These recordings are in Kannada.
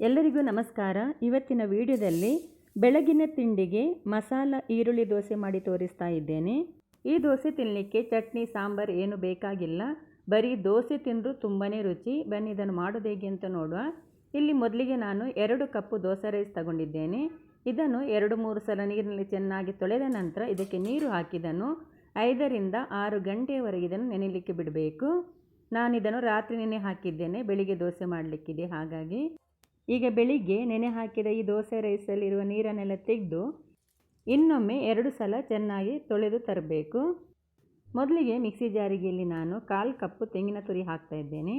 ಎಲ್ಲರಿಗೂ ನಮಸ್ಕಾರ. ಇವತ್ತಿನ ವಿಡಿಯೋದಲ್ಲಿ ಬೆಳಗಿನ ತಿಂಡಿಗೆ ಮಸಾಲ ಈರುಳ್ಳಿ ದೋಸೆ ಮಾಡಿ ತೋರಿಸ್ತಾ ಇದ್ದೇನೆ. ಈ ದೋಸೆ ತಿನ್ನಲಿಕ್ಕೆ ಚಟ್ನಿ, ಸಾಂಬಾರ್ ಏನು ಬೇಕಾಗಿಲ್ಲ. ಬರೀ ದೋಸೆ ತಿಂದರೂ ತುಂಬಾ ರುಚಿ. ಬನ್ನಿ, ಇದನ್ನು ಮಾಡೋದು ಹೇಗೆ ಅಂತ ನೋಡುವ. ಇಲ್ಲಿ ಮೊದಲಿಗೆ ನಾನು ಎರಡು ಕಪ್ಪು ದೋಸೆ ರೈಸ್ ತಗೊಂಡಿದ್ದೇನೆ. ಇದನ್ನು ಎರಡು ಮೂರು ಸಲ ನೀರಿನಲ್ಲಿ ಚೆನ್ನಾಗಿ ತೊಳೆದ ನಂತರ ಇದಕ್ಕೆ ನೀರು ಹಾಕಿದನು. ಐದರಿಂದ ಆರು ಗಂಟೆಯವರೆಗೆ ಇದನ್ನು ನೆನೆಯಲಿಕ್ಕೆ ಬಿಡಬೇಕು. ನಾನು ಇದನ್ನು ರಾತ್ರಿ ನೆನೆ ಹಾಕಿದ್ದೇನೆ. ಬೆಳಿಗ್ಗೆ ದೋಸೆ ಮಾಡಲಿಕ್ಕಿದೆ ಹಾಗಾಗಿ. ಈಗ ಬೆಳಿಗ್ಗೆ ನೆನೆ ಹಾಕಿದ ಈ ದೋಸೆ ರೈಸಲ್ಲಿರುವ ನೀರನ್ನೆಲ್ಲ ತೆಗೆದು ಇನ್ನೊಮ್ಮೆ ಎರಡು ಸಲ ಚೆನ್ನಾಗಿ ತೊಳೆದು ತರಬೇಕು. ಮೊದಲಿಗೆ ಮಿಕ್ಸಿ ಜಾರಿಗೆಯಲ್ಲಿ ನಾನು ಕಾಲು ಕಪ್ಪು ತೆಂಗಿನ ತುರಿ ಹಾಕ್ತಾ ಇದ್ದೇನೆ.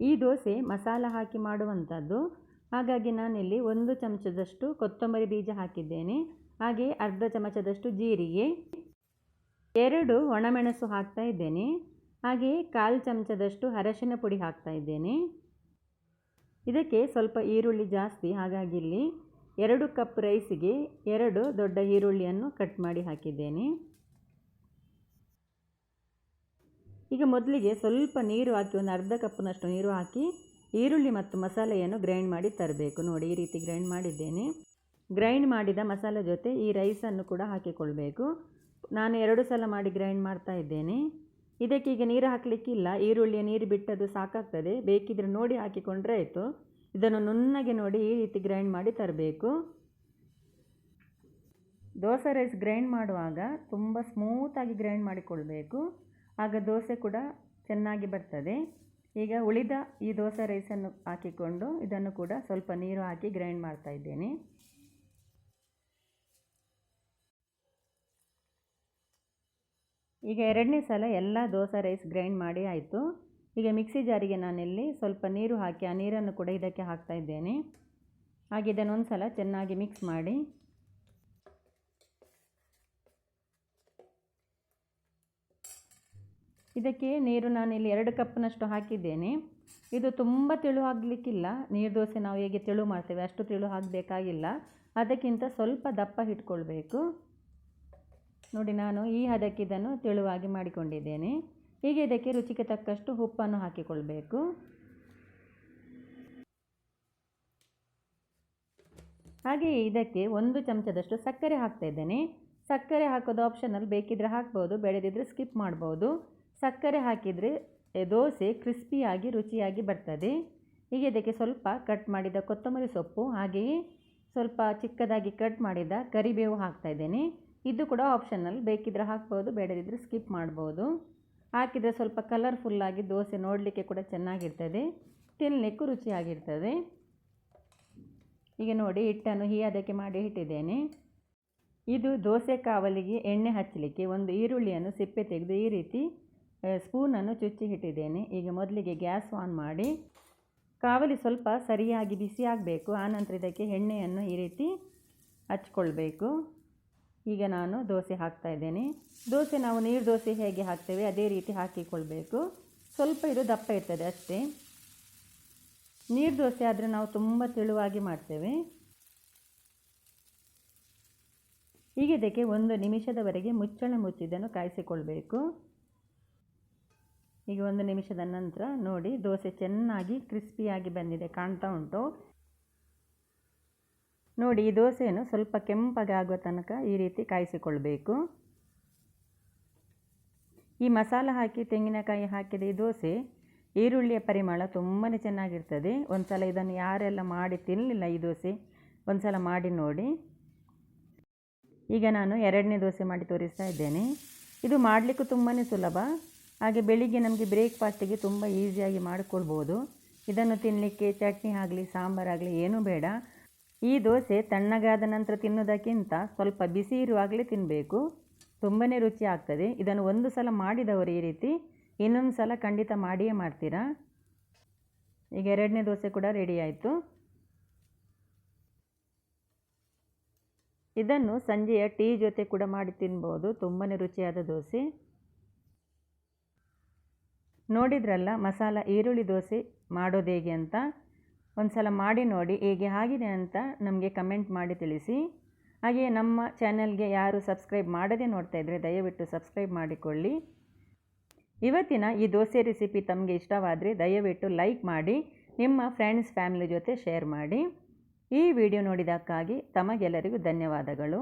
ಈ ದೋಸೆ ಮಸಾಲ ಹಾಕಿ ಮಾಡುವಂಥದ್ದು. ಹಾಗಾಗಿ ನಾನಿಲ್ಲಿ ಒಂದು ಚಮಚದಷ್ಟು ಕೊತ್ತಂಬರಿ ಬೀಜ ಹಾಕಿದ್ದೇನೆ. ಹಾಗೆ ಅರ್ಧ ಚಮಚದಷ್ಟು ಜೀರಿಗೆ. ಎರಡು ಒಣಮೆಣಸು ಹಾಕ್ತಾ ಇದ್ದೇನೆ. ಹಾಗೆಯೇ ಕಾಲು ಚಮಚದಷ್ಟು ಅರಶಿನ ಪುಡಿ ಹಾಕ್ತಾ ಇದ್ದೇನೆ. ಇದಕ್ಕೆ ಸ್ವಲ್ಪ ಈರುಳ್ಳಿ ಜಾಸ್ತಿ, ಹಾಗಾಗಿ ಇಲ್ಲಿ ಎರಡು ಕಪ್ ರೈಸಿಗೆ ಎರಡು ದೊಡ್ಡ ಈರುಳ್ಳಿಯನ್ನು ಕಟ್ ಮಾಡಿ ಹಾಕಿದ್ದೇನೆ. ಈಗ ಮೊದಲಿಗೆ ಸ್ವಲ್ಪ ನೀರು ಹಾಕಿ, ಒಂದು ಅರ್ಧ ಕಪ್ಪಿನಷ್ಟು ನೀರು ಹಾಕಿ, ಈರುಳ್ಳಿ ಮತ್ತು ಮಸಾಲೆಯನ್ನು ಗ್ರೈಂಡ್ ಮಾಡಿ ತರಬೇಕು. ನೋಡಿ, ಈ ರೀತಿ ಗ್ರೈಂಡ್ ಮಾಡಿದ್ದೇನೆ. ಗ್ರೈಂಡ್ ಮಾಡಿದ ಮಸಾಲೆ ಜೊತೆ ಈ ರೈಸನ್ನು ಕೂಡ ಹಾಕಿಕೊಳ್ಬೇಕು. ನಾನು ಎರಡು ಸಲ ಮಾಡಿ ಗ್ರೈಂಡ್ ಮಾಡ್ತಾ ಇದ್ದೇನೆ. ಇದಕ್ಕೆ ಈಗ ನೀರು ಹಾಕಲಿಕ್ಕಿಲ್ಲ. ಈರುಳ್ಳಿಯ ನೀರು ಬಿಟ್ಟದು ಸಾಕಾಗ್ತದೆ. ಬೇಕಿದ್ರೆ ನೋಡಿ ಹಾಕಿಕೊಂಡ್ರೆ ಆಯಿತು. ಇದನ್ನು ನುಣ್ಣಗೆ ನೋಡಿ ಈ ರೀತಿ ಗ್ರೈಂಡ್ ಮಾಡಿ ತರಬೇಕು. ದೋಸೆ ರೈಸ್ ಗ್ರೈಂಡ್ ಮಾಡುವಾಗ ತುಂಬ ಸ್ಮೂತಾಗಿ ಗ್ರೈಂಡ್ ಮಾಡಿಕೊಳ್ಬೇಕು. ಆಗ ದೋಸೆ ಕೂಡ ಚೆನ್ನಾಗಿ ಬರ್ತದೆ. ಈಗ ಉಳಿದ ಈ ದೋಸೆ ರೈಸನ್ನು ಹಾಕಿಕೊಂಡು ಇದನ್ನು ಕೂಡ ಸ್ವಲ್ಪ ನೀರು ಹಾಕಿ ಗ್ರೈಂಡ್ ಮಾಡ್ತಾ ಇದ್ದೇನೆ. ಈಗ ಎರಡನೇ ಸಲ ಎಲ್ಲ ದೋಸೆ ರೈಸ್ ಗ್ರೈಂಡ್ ಮಾಡಿ ಆಯಿತು. ಈಗ ಮಿಕ್ಸಿ ಜಾರಿಗೆ ನಾನಿಲ್ಲಿ ಸ್ವಲ್ಪ ನೀರು ಹಾಕಿ, ಆ ನೀರನ್ನು ಕೂಡ ಇದಕ್ಕೆ ಹಾಕ್ತಾ ಇದ್ದೇನೆ. ಹಾಗೆ ಇದನ್ನು ಒಂದು ಸಲ ಚೆನ್ನಾಗಿ ಮಿಕ್ಸ್ ಮಾಡಿ. ಇದಕ್ಕೆ ನೀರು ನಾನಿಲ್ಲಿ ಎರಡು ಕಪ್ನಷ್ಟು ಹಾಕಿದ್ದೇನೆ. ಇದು ತುಂಬ ತೆಳು ಆಗಲಿಕ್ಕಿಲ್ಲ ನೀರು ದೋಸೆ ನಾವು ಹೇಗೆ ತೆಳು ಮಾಡ್ತೇವೆ ಅಷ್ಟು ತೆಳು ಹಾಕಬೇಕಾಗಿಲ್ಲ. ಅದಕ್ಕಿಂತ ಸ್ವಲ್ಪ ದಪ್ಪ ಇಟ್ಕೊಳ್ಬೇಕು ನೋಡಿ ನಾನು ಈ ಹದಕ್ಕೆ ಇದನ್ನು ತೆಳುವಾಗಿ ಮಾಡಿಕೊಂಡಿದ್ದೇನೆ. ಹೀಗೆ ಇದಕ್ಕೆ ರುಚಿಗೆ ತಕ್ಕಷ್ಟು ಉಪ್ಪನ್ನು ಹಾಕಿಕೊಳ್ಬೇಕು. ಹಾಗೆಯೇ ಇದಕ್ಕೆ ಒಂದು ಚಮಚದಷ್ಟು ಸಕ್ಕರೆ ಹಾಕ್ತಾ ಇದ್ದೇನೆ. ಸಕ್ಕರೆ ಹಾಕೋದು ಆಪ್ಷನಲ್, ಬೇಕಿದ್ರೆ ಹಾಕ್ಬೋದು ಬೆಳೆದಿದ್ದರೆ ಸ್ಕಿಪ್ ಮಾಡ್ಬೋದು. ಸಕ್ಕರೆ ಹಾಕಿದರೆ ದೋಸೆ ಕ್ರಿಸ್ಪಿಯಾಗಿ, ರುಚಿಯಾಗಿ ಬರ್ತದೆ. ಹೀಗೆ ಇದಕ್ಕೆ ಸ್ವಲ್ಪ ಕಟ್ ಮಾಡಿದ ಕೊತ್ತಂಬರಿ ಸೊಪ್ಪು, ಹಾಗೆಯೇ ಸ್ವಲ್ಪ ಚಿಕ್ಕದಾಗಿ ಕಟ್ ಮಾಡಿದ ಕರಿಬೇವು ಹಾಕ್ತಾ ಇದ್ದೇನೆ. ಇದು ಕೂಡ ಆಪ್ಷನಲ್ ಬೇಕಿದ್ರೆ ಹಾಕ್ಬೋದು ಬೇಡದಿದ್ದರೆ ಸ್ಕಿಪ್ ಮಾಡ್ಬೋದು. ಹಾಕಿದರೆ ಸ್ವಲ್ಪ ಕಲರ್ಫುಲ್ಲಾಗಿ ದೋಸೆ ನೋಡಲಿಕ್ಕೆ ಕೂಡ ಚೆನ್ನಾಗಿರ್ತದೆ. ತಿನ್ನಲಿಕ್ಕೂ ರುಚಿಯಾಗಿರ್ತದೆ. ಈಗ ನೋಡಿ, ಹಿಟ್ಟನ್ನು ಹೀ ಅದಕ್ಕೆ ಮಾಡಿ ಇಟ್ಟಿದ್ದೇನೆ. ಇದು ದೋಸೆ ಕಾವಲಿಗೆ ಎಣ್ಣೆ ಹಚ್ಚಲಿಕ್ಕೆ ಒಂದು ಈರುಳ್ಳಿಯನ್ನು ಸಿಪ್ಪೆ ತೆಗೆದು ಈ ರೀತಿ ಸ್ಪೂನನ್ನು ಚುಚ್ಚಿ ಇಟ್ಟಿದ್ದೇನೆ. ಈಗ ಮೊದಲಿಗೆ ಗ್ಯಾಸ್ ಆನ್ ಮಾಡಿ, ಕಾವಲಿ ಸ್ವಲ್ಪ ಸರಿಯಾಗಿ ಬಿಸಿ ಆಗಬೇಕು. ಆನಂತರ ಇದಕ್ಕೆ ಎಣ್ಣೆಯನ್ನು ಈ ರೀತಿ ಹಚ್ಕೊಳ್ಬೇಕು. ಈಗ ನಾನು ದೋಸೆ ಹಾಕ್ತಾ ಇದ್ದೇನೆ. ದೋಸೆ ನಾವು ನೀರು ದೋಸೆ ಹೇಗೆ ಹಾಕ್ತೇವೆ ಅದೇ ರೀತಿ ಹಾಕಿಕೊಳ್ಬೇಕು. ಸ್ವಲ್ಪ ಇದು ದಪ್ಪ ಇರ್ತದೆ ಅಷ್ಟೇ. ನೀರು ದೋಸೆ ಆದರೆ ನಾವು ತುಂಬ ತೆಳುವಾಗಿ ಮಾಡ್ತೇವೆ. ಈಗ ಇದಕ್ಕೆ ಒಂದು ನಿಮಿಷದವರೆಗೆ ಮುಚ್ಚಳ ಮುಚ್ಚಿದ್ದನ್ನು ಕಾಯಿಸಿಕೊಳ್ಬೇಕು. ಈಗ ಒಂದು ನಿಮಿಷದ ನಂತರ ನೋಡಿ ದೋಸೆ ಚೆನ್ನಾಗಿ ಕ್ರಿಸ್ಪಿಯಾಗಿ ಬಂದಿದೆ, ಕಾಣ್ತಾ ಉಂಟು. ನೋಡಿ, ಈ ದೋಸೆಯನ್ನು ಸ್ವಲ್ಪ ಕೆಂಪಗೆ ಆಗುವ ತನಕ ಈ ರೀತಿ ಕಾಯಿಸಿಕೊಳ್ಬೇಕು. ಈ ಮಸಾಲ ಹಾಕಿ, ತೆಂಗಿನಕಾಯಿ ಹಾಕಿದ ಈ ದೋಸೆ ಈರುಳ್ಳಿಯ ಪರಿಮಳ ತುಂಬಾ ಚೆನ್ನಾಗಿರ್ತದೆ. ಒಂದು ಸಲ ಇದನ್ನು ಯಾರೆಲ್ಲ ಮಾಡಿ ತಿನ್ನಲಿಲ್ಲ ಈ ದೋಸೆ ಒಂದು ಸಲ ಮಾಡಿ ನೋಡಿ. ಈಗ ನಾನು ಎರಡನೇ ದೋಸೆ ಮಾಡಿ ತೋರಿಸ್ತಾ ಇದ್ದೇನೆ. ಇದು ಮಾಡಲಿಕ್ಕೂ ತುಂಬಾ ಸುಲಭ. ಹಾಗೆ ಬೆಳಿಗ್ಗೆ ನಮಗೆ ಬ್ರೇಕ್ಫಾಸ್ಟಿಗೆ ತುಂಬ ಈಸಿಯಾಗಿ ಮಾಡಿಕೊಳ್ಬೋದು. ಇದನ್ನು ತಿನ್ನಲಿಕ್ಕೆ ಚಟ್ನಿ ಆಗಲಿ ಸಾಂಬಾರಾಗಲಿ ಏನೂ ಬೇಡ. ಈ ದೋಸೆ ತಣ್ಣಗಾದ ನಂತರ ತಿನ್ನೋದಕ್ಕಿಂತ ಸ್ವಲ್ಪ ಬಿಸಿ ಇರುವಾಗಲೇ ತಿನ್ನಬೇಕು ತುಂಬಾ ರುಚಿ ಆಗ್ತದೆ. ಇದನ್ನು ಒಂದು ಸಲ ಮಾಡಿದವರು ಈ ರೀತಿ, ಇನ್ನೊಂದು ಸಲ ಖಂಡಿತ ಮಾಡಿಯೇ ಮಾಡ್ತೀರಾ? ಈಗ ಎರಡನೇ ದೋಸೆ ಕೂಡ ರೆಡಿ ಆಯಿತು. ಇದನ್ನು ಸಂಜೆಯ ಟೀ ಜೊತೆ ಕೂಡ ಮಾಡಿ ತಿನ್ಬೋದು. ತುಂಬಾ ರುಚಿಯಾದ ದೋಸೆ. ನೋಡಿದ್ರಲ್ಲ, ಮಸಾಲ ಈರುಳ್ಳಿ ದೋಸೆ ಮಾಡೋದು ಹೇಗೆ ಅಂತ? ಒಂದು ಸಲ ಮಾಡಿ ನೋಡಿ ಹೇಗೆ ಆಗಿದೆ ಅಂತ ನಮಗೆ ಕಮೆಂಟ್ ಮಾಡಿ ತಿಳಿಸಿ. ಹಾಗೆಯೇ ನಮ್ಮ ಚಾನೆಲ್ಗೆ ಯಾರು ಸಬ್ಸ್ಕ್ರೈಬ್ ಮಾಡದೆ ನೋಡ್ತಾ ಇದ್ದರೆ ದಯವಿಟ್ಟು ಸಬ್ಸ್ಕ್ರೈಬ್ ಮಾಡಿಕೊಳ್ಳಿ. ಇವತ್ತಿನ ಈ ದೋಸೆ ರೆಸಿಪಿ ತಮಗೆ ಇಷ್ಟವಾದರೆ ದಯವಿಟ್ಟು ಲೈಕ್ ಮಾಡಿ, ನಿಮ್ಮ ಫ್ರೆಂಡ್ಸ್, ಫ್ಯಾಮಿಲಿ ಜೊತೆ ಶೇರ್ ಮಾಡಿ. ಈ ವಿಡಿಯೋ ನೋಡಿದ್ದಕ್ಕಾಗಿ ತಮಗೆಲ್ಲರಿಗೂ ಧನ್ಯವಾದಗಳು.